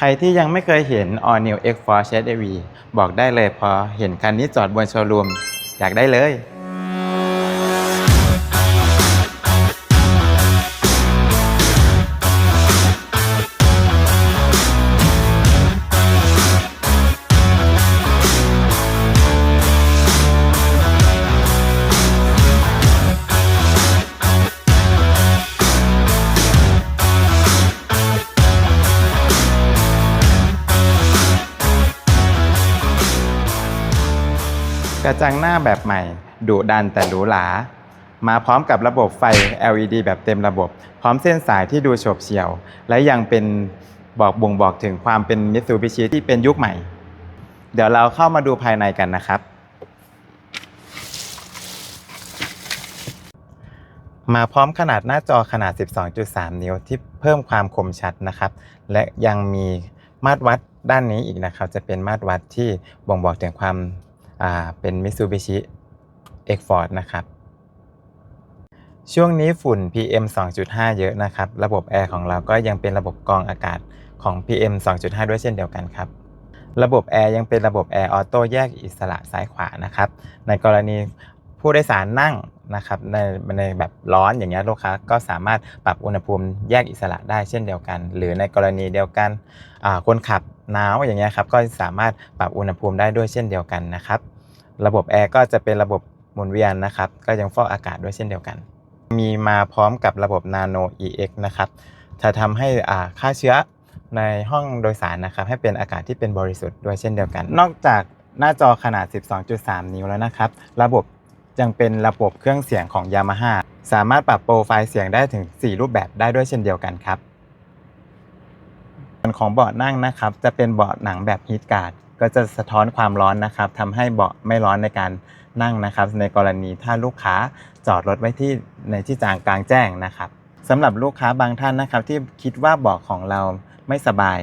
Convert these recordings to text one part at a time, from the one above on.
ใครที่ยังไม่เคยเห็น All New X4 Sedevi บอกได้เลยพอเห็นคันนี้จอดบนโชว์รูมอยากได้เลย ระจังหน้าแบบใหม่ดุดันแต่หรูหรา มาพร้อมกับระบบไฟ LED แบบเต็มระบบ พร้อมเส้นสายที่ดูโฉบเฉี่ยว และยังเป็นบอกบ่งบอกถึงความเป็นมิตซูบิชิที่เป็นยุคใหม่ เดี๋ยวเราเข้ามาดูภายในกันนะครับ มาพร้อมขนาดหน้าจอขนาด 12.3 นิ้วที่เพิ่มความคมชัดนะครับ และยังมีมาตรวัดด้านนี้อีกนะครับ จะเป็นมาตรวัดที่บ่งบอกถึงความ อ่าเป็น Mitsubishi x f o r d นะครับ ช่วงนี้ฝุ่น PM 2.5 เยอะนะครับ ระบบแอร์ของเราก็ยังเป็นระบบกรองอากาศของ PM 2.5 ด้วยเช่นเดียวกันครับ ระบบแอร์ยังเป็นระบบแอร์ออโต้แยกอิสระซ้ายขวานะครับ ในกรณี ผู้โดยสารนั่งนะครับในในแบบร้อนอย่างเงี้ยลูกค้าก็สามารถปรับอุณหภูมิแยกอิสระได้เช่นเดียวกัน หรือในกรณีเดียวกันคนขับหนาวอย่างเงี้ยครับก็สามารถปรับอุณหภูมิได้ด้วยเช่นเดียวกันนะครับระบบแอร์ก็จะเป็นระบบหมุนเวียนนะครับก็ยังฟอกอากาศด้วยเช่นเดียวกัน มีมาพร้อมกับระบบ Nano EX นะครับจะทำให้อ่าฆ่าเชื้อในห้องโดยสารนะครับให้เป็นอากาศที่เป็นบริสุทธิ์ด้วยเช่นเดียวกัน นอกจากหน้าจอขนาด 12.3 นิ้วแล้วนะครับ ระบบ ยังเป็นระบบเครื่องเสียงของ Yamaha สามารถปรับโปรไฟล์เสียงได้ถึง 4 รูปแบบได้ด้วยเช่นเดียวกันครับส่วนของเบาะนั่งนะครับ จะเป็นเบาะหนังแบบฮีทการ์ดก็จะสะท้อนความร้อนนะครับทำให้เบาะไม่ร้อนในการนั่งนะครับ ในกรณีถ้าลูกค้าจอดรถไว้ที่ในที่จางกลางแจ้งนะครับสำหรับลูกค้าบางท่านนะครับ ที่คิดว่าเบาะของเราไม่สบาย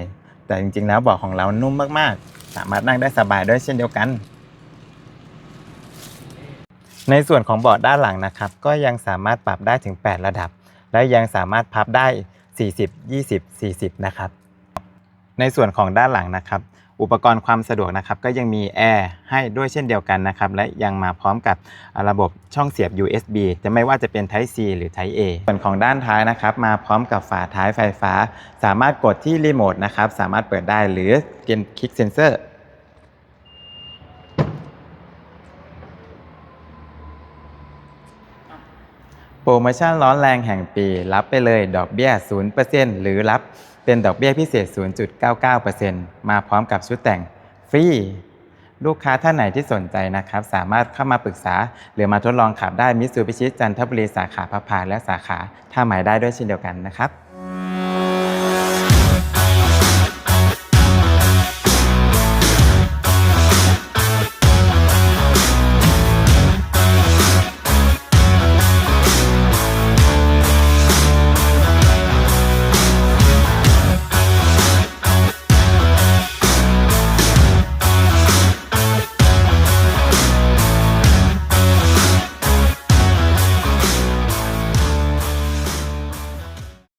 แต่จริงๆ แล้วเบาะของเรานุ่มมากๆ สามารถนั่งได้สบายด้วยเช่นเดียวกัน ในส่วนของเบาะด้านหลังนะครับ ก็ยังสามารถปรับได้ถึง 8 ระดับ และยังสามารถพับได้ 40 20 40 นะครับ ในส่วนของด้านหลังนะครับ อุปกรณ์ความสะดวกนะครับ ก็ยังมีแอร์ให้ด้วยเช่นเดียวกันนะครับ และยังมาพร้อมกับระบบช่องเสียบ USB จะไม่ว่าจะเป็น Type C หรือ Type A ส่วนของด้านท้ายนะครับ มาพร้อมกับฝาท้ายไฟฟ้า สามารถกดที่รีโมทนะครับ สามารถเปิดได้หรือเกนคลิกเซนเซอร์ โปรโมชั่นร้อนแรงแห่งปี รับไปเลยดอกเบี้ย 0%หรือรับเป็นดอกเบี้ยพิเศษ 0.99%มาพร้อมกับชุดแต่งฟรี ลูกค้าท่านไหนที่สนใจนะครับ สามารถเข้ามาปรึกษา หรือมาทดลองขับได้มิสูบิชิจันทบุรีสาขาพระพาและสาขาท่าหมายได้ด้วยเช่นเดียวกันนะครับ